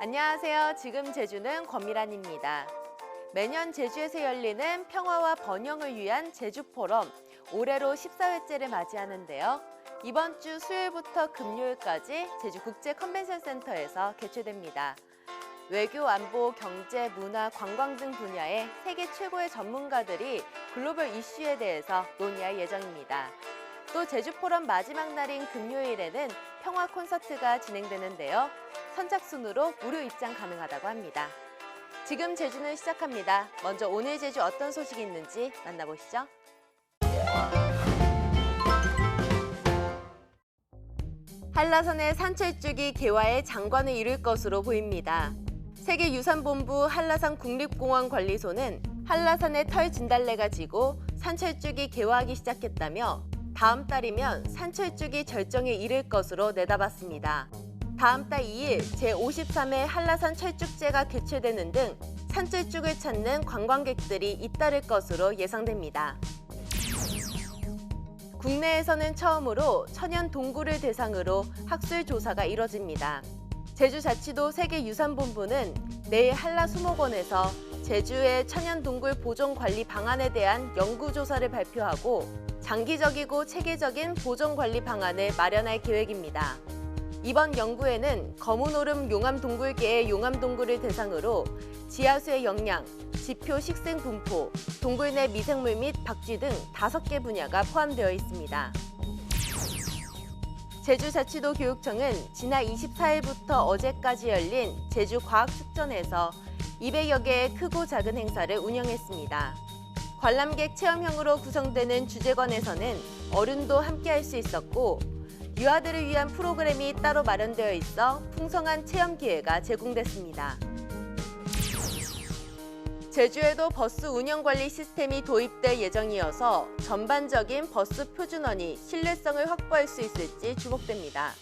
안녕하세요. 지금 제주는 권미란입니다. 매년 제주에서 열리는 평화와 번영을 위한 제주 포럼 올해로 14회째를 맞이하는데요. 이번 주 수요일부터 금요일까지 제주 국제 컨벤션 센터에서 개최됩니다. 외교, 안보, 경제, 문화, 관광 등 분야의 세계 최고의 전문가들이 글로벌 이슈에 대해서 논의할 예정입니다. 또 제주 포럼 마지막 날인 금요일에는 평화 콘서트가 진행되는데요. 선착순으로 무료 입장 가능하다고 합니다. 지금 제주는 시작합니다. 먼저 오늘 제주 어떤 소식이 있는지 만나보시죠. 한라산의 산철쭉이 개화의 장관을 이룰 것으로 보입니다. 세계유산본부 한라산 국립공원 관리소는 한라산의 털 진달래가 지고 산철쭉이 개화하기 시작했다며 다음 달이면 산철쭉이 절정에 이를 것으로 내다봤습니다. 다음 달 2일 제53회 한라산 철쭉제가 개최되는 등 산철쭉을 찾는 관광객들이 잇따를 것으로 예상됩니다. 국내에서는 처음으로 천연 동굴을 대상으로 학술 조사가 이뤄집니다. 제주자치도 세계유산본부는 내일 한라수목원에서 제주의 천연 동굴 보존 관리 방안에 대한 연구 조사를 발표하고 장기적이고 체계적인 보존 관리 방안을 마련할 계획입니다. 이번 연구에는 검은오름 용암동굴계의 용암동굴을 대상으로 지하수의 영양, 지표 식생 분포, 동굴 내 미생물 및 박쥐 등 다섯 개 분야가 포함되어 있습니다. 제주자치도 교육청은 지난 24일부터 어제까지 열린 제주과학축전에서 200여 개의 크고 작은 행사를 운영했습니다. 관람객 체험형으로 구성되는 주제관에서는 어른도 함께할 수 있었고 유아들을 위한 프로그램이 따로 마련되어 있어 풍성한 체험 기회가 제공됐습니다. 제주에도 버스 운영 관리 시스템이 도입될 예정이어서 전반적인 버스 표준원이 신뢰성을 확보할 수 있을지 주목됩니다.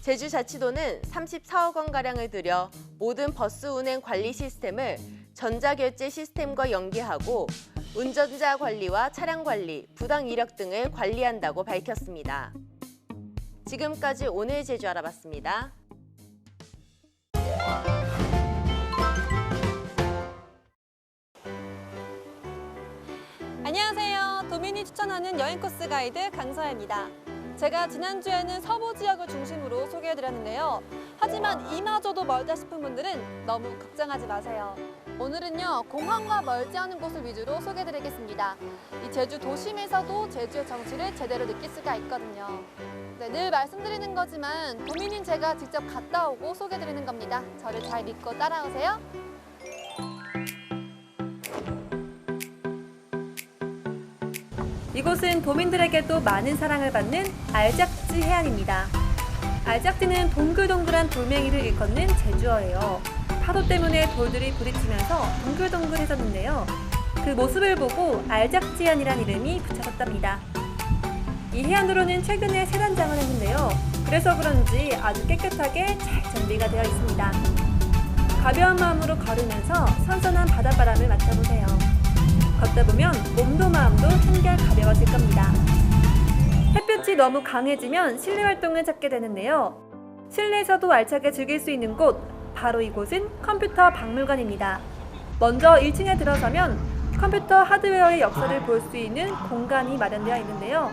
제주자치도는 34억 원 가량을 들여 모든 버스 운행 관리 시스템을 전자결제 시스템과 연계하고 운전자 관리와 차량 관리, 부당 이력 등을 관리한다고 밝혔습니다. 지금까지 오늘 제주 알아봤습니다. 추천하는 여행 코스 가이드 강서혜입니다. 제가 지난주에는 서부 지역을 중심으로 소개해드렸는데요. 하지만 이마저도 멀다 싶은 분들은 너무 걱정하지 마세요. 오늘은요, 공항과 멀지 않은 곳을 위주로 소개해드리겠습니다. 이 제주 도심에서도 제주의 정취를 제대로 느낄 수가 있거든요. 네, 늘 말씀드리는 거지만 도민인 제가 직접 갔다 오고 소개해드리는 겁니다. 저를 잘 믿고 따라오세요. 이곳은 도민들에게도 많은 사랑을 받는 알작지 해안입니다. 알작지는 동글동글한 돌멩이를 일컫는 제주어예요. 파도 때문에 돌들이 부딪히면서 동글동글해졌는데요. 그 모습을 보고 알작지해안이란 이름이 붙여졌답니다. 이 해안으로는 최근에 새 단장을 했는데요. 그래서 그런지 아주 깨끗하게 잘 정비가 되어 있습니다. 가벼운 마음으로 걸으면서 선선한 바닷바람을 맡아보세요. 걷다 보면 몸도 마음도 한결 가벼워질 겁니다. 햇볕이 너무 강해지면 실내 활동을 찾게 되는데요. 실내에서도 알차게 즐길 수 있는 곳, 바로 이곳은 컴퓨터 박물관입니다. 먼저 1층에 들어서면 컴퓨터 하드웨어의 역사를 볼 수 있는 공간이 마련되어 있는데요.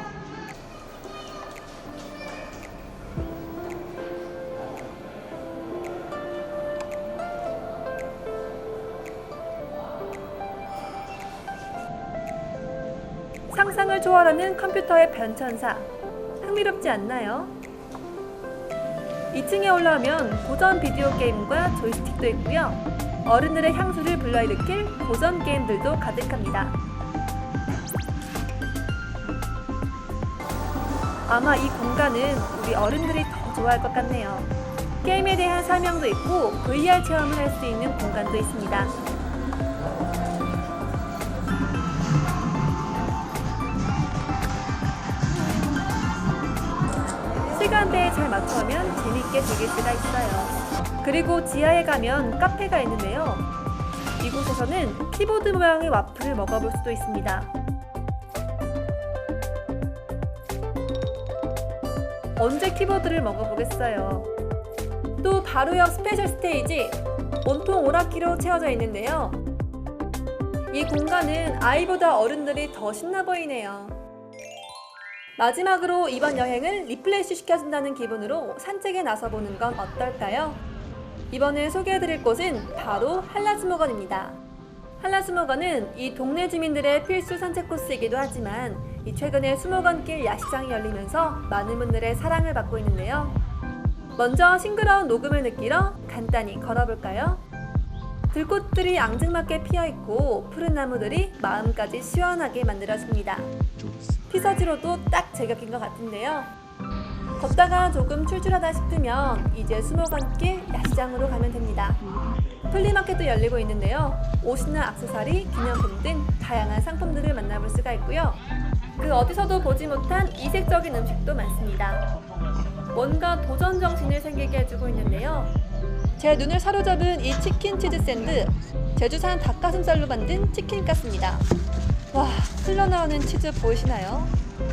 상상을 초월하는 컴퓨터의 변천사. 흥미롭지 않나요? 2층에 올라오면 고전 비디오 게임과 조이스틱도 있고요. 어른들의 향수를 불러일으킬 고전 게임들도 가득합니다. 아마 이 공간은 우리 어른들이 더 좋아할 것 같네요. 게임에 대한 설명도 있고 VR 체험을 할 수 있는 공간도 있습니다. 시간대에 잘 맞춰오면 재밌게 즐길 수가 있어요. 그리고 지하에 가면 카페가 있는데요. 이곳에서는 키보드 모양의 와플을 먹어볼 수도 있습니다. 언제 키보드를 먹어보겠어요. 또 바로 옆 스페셜 스테이지 온통 오락기로 채워져 있는데요. 이 공간은 아이보다 어른들이 더 신나 보이네요. 마지막으로 이번 여행을 리플레시 시켜준다는 기분으로 산책에 나서보는 건 어떨까요? 이번에 소개해드릴 곳은 바로 한라수목원입니다. 한라수목원은 이 동네 주민들의 필수 산책 코스이기도 하지만 이 최근에 수목원길 야시장이 열리면서 많은 분들의 사랑을 받고 있는데요. 먼저 싱그러운 녹음을 느끼러 간단히 걸어볼까요? 들꽃들이 앙증맞게 피어있고 푸른 나무들이 마음까지 시원하게 만들어줍니다. 피서지로도 딱 제격인 것 같은데요. 걷다가 조금 출출하다 싶으면 이제 수목원길 야시장으로 가면 됩니다. 플리마켓도 열리고 있는데요. 옷이나 악세사리, 기념품 등 다양한 상품들을 만나볼 수가 있고요. 그 어디서도 보지 못한 이색적인 음식도 많습니다. 뭔가 도전 정신을 생기게 해주고 있는데요. 제 눈을 사로잡은 이 치킨 치즈 샌드, 제주산 닭가슴살로 만든 치킨 가스입니다. 와, 흘러나오는 치즈 보이시나요?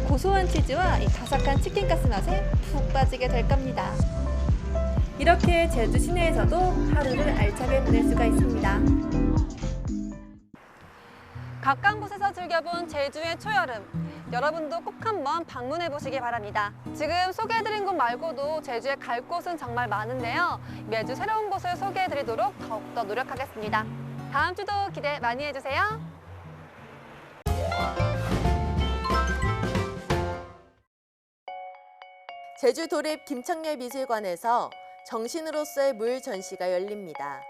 고소한 치즈와 이 바삭한 치킨 가스 맛에 푹 빠지게 될 겁니다. 이렇게 제주 시내에서도 하루를 알차게 보낼 수가 있습니다. 가까운 곳에서 즐겨본 제주의 초여름. 여러분도 꼭 한번 방문해 보시기 바랍니다. 지금 소개해드린 곳 말고도 제주에 갈 곳은 정말 많은데요. 매주 새로운 곳을 소개해드리도록 더욱더 노력하겠습니다. 다음 주도 기대 많이 해주세요. 제주 도립 김창렬 미술관에서 정신으로서의 물 전시가 열립니다.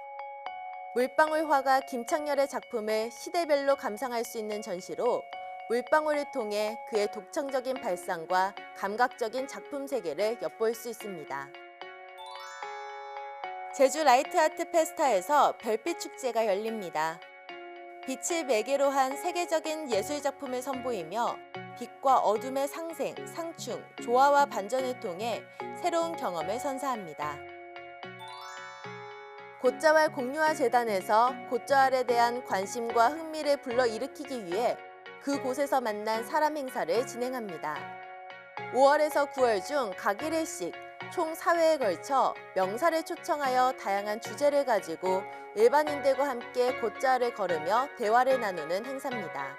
물방울 화가 김창렬의 작품을 시대별로 감상할 수 있는 전시로 물방울을 통해 그의 독창적인 발상과 감각적인 작품 세계를 엿볼 수 있습니다. 제주 라이트 아트 페스타에서 별빛 축제가 열립니다. 빛을 매개로 한 세계적인 예술 작품을 선보이며 빛과 어둠의 상생, 상충, 조화와 반전을 통해 새로운 경험을 선사합니다. 곶자왈 공유화 재단에서 곶자왈에 대한 관심과 흥미를 불러일으키기 위해 그곳에서 만난 사람 행사를 진행합니다. 5월에서 9월 중 각 1회씩 총 4회에 걸쳐 명사를 초청하여 다양한 주제를 가지고 일반인들과 함께 곶자왈을 걸으며 대화를 나누는 행사입니다.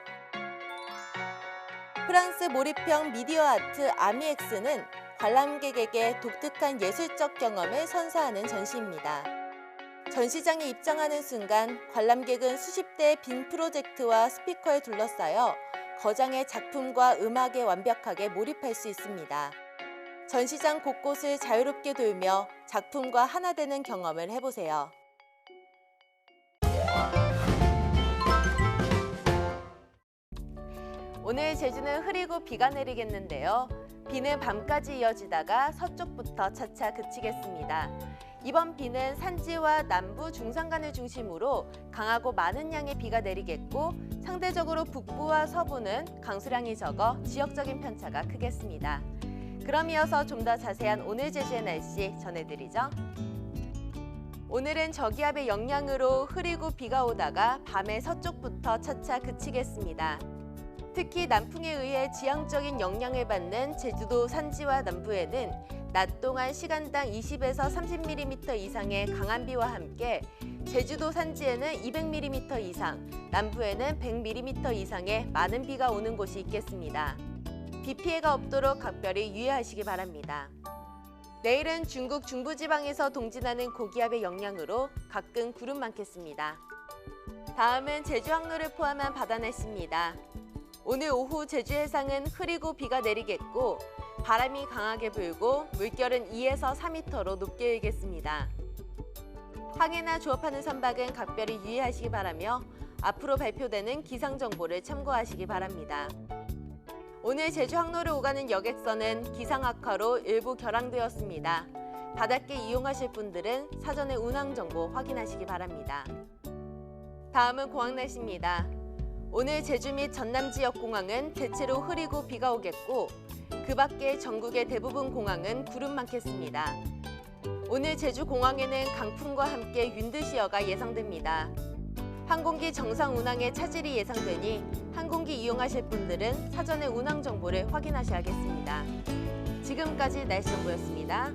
프랑스 몰입형 미디어 아트 아미엑스는 관람객에게 독특한 예술적 경험을 선사하는 전시입니다. 전시장에 입장하는 순간 관람객은 수십 대의 빈 프로젝트와 스피커에 둘러싸여 거장의 작품과 음악에 완벽하게 몰입할 수 있습니다. 전시장 곳곳을 자유롭게 돌며 작품과 하나 되는 경험을 해보세요. 오늘 제주는 흐리고 비가 내리겠는데요. 비는 밤까지 이어지다가 서쪽부터 차차 그치겠습니다. 이번 비는 산지와 남부 중산간을 중심으로 강하고 많은 양의 비가 내리겠고 상대적으로 북부와 서부는 강수량이 적어 지역적인 편차가 크겠습니다. 그럼 이어서 좀 더 자세한 오늘 제주의 날씨 전해드리죠. 오늘은 저기압의 영향으로 흐리고 비가 오다가 밤에 서쪽부터 차차 그치겠습니다. 특히 남풍에 의해 지형적인 영향을 받는 제주도 산지와 남부에는 낮 동안 시간당 20에서 30mm 이상의 강한 비와 함께 제주도 산지에는 200mm 이상, 남부에는 100mm 이상의 많은 비가 오는 곳이 있겠습니다. 비 피해가 없도록 각별히 유의하시기 바랍니다. 내일은 중국 중부지방에서 동진하는 고기압의 영향으로 가끔 구름 많겠습니다. 다음은 제주 항로를 포함한 바다 날씨입니다. 오늘 오후 제주 해상은 흐리고 비가 내리겠고 바람이 강하게 불고 물결은 2에서 4m로 높게 일겠습니다. 항해나 조업하는 선박은 각별히 유의하시기 바라며 앞으로 발표되는 기상 정보를 참고하시기 바랍니다. 오늘 제주 항로를 오가는 여객선은 기상 악화로 일부 결항되었습니다. 바닷길 이용하실 분들은 사전에 운항 정보 확인하시기 바랍니다. 다음은 공항 날씨입니다. 오늘 제주 및 전남 지역 공항은 대체로 흐리고 비가 오겠고 그 밖에 전국의 대부분 공항은 구름 많겠습니다. 오늘 제주 공항에는 강풍과 함께 윤드시어가 예상됩니다. 항공기 정상 운항에 차질이 예상되니 항공기 이용하실 분들은 사전에 운항 정보를 확인하셔야겠습니다. 지금까지 날씨 정보였습니다.